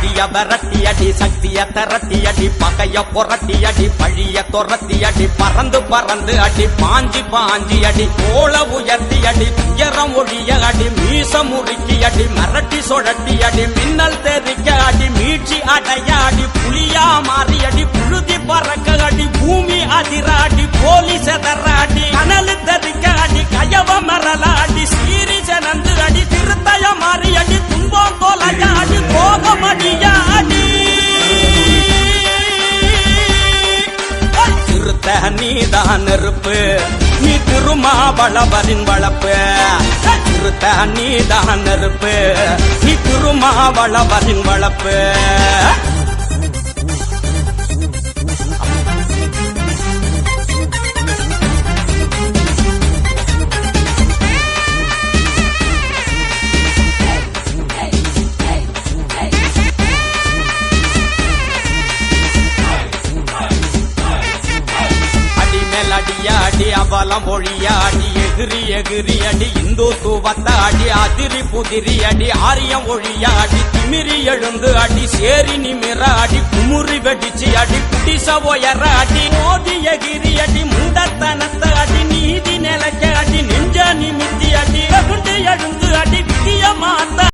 சதிய விரட்டி அடி சக்திய திரட்டி அடி பகைய புரட்டி அடி பழிய துரத்தி அடி பறந்து பறந்து அடி பாஞ்சி பாஞ்சி அடி கோல உயர்த்தி அடி உயரம் ஒழிய அடி மீச முறுக்கி அடி மரட்டி சுழட்டி அடி மின்னல் தெரிக்க அடி மீட்சி அடைய அடி புலியா மாறி அடி புழுதி பறக்க அடி பூமி அதிர அடி போலி செதற அடி கனலு தெரிக்க நீதான் நெருப்பு. நீ திருமாவளவரின் வளப்பு. திருத்த நீதான் நெருப்பு. நீ திருமாவளவரின் வளப்பு. அடியாடி அவலம் ஒழியாடி எகிரி எகிரி அடி இந்து அடி அதிரி புதிரி அடி ஆரியம் ஒழியாடி திமிரி எழுந்து அடி சேரி நிமிராடி குமுறி வெடிச்சு அடி குடிச உயர மோதி எகிரி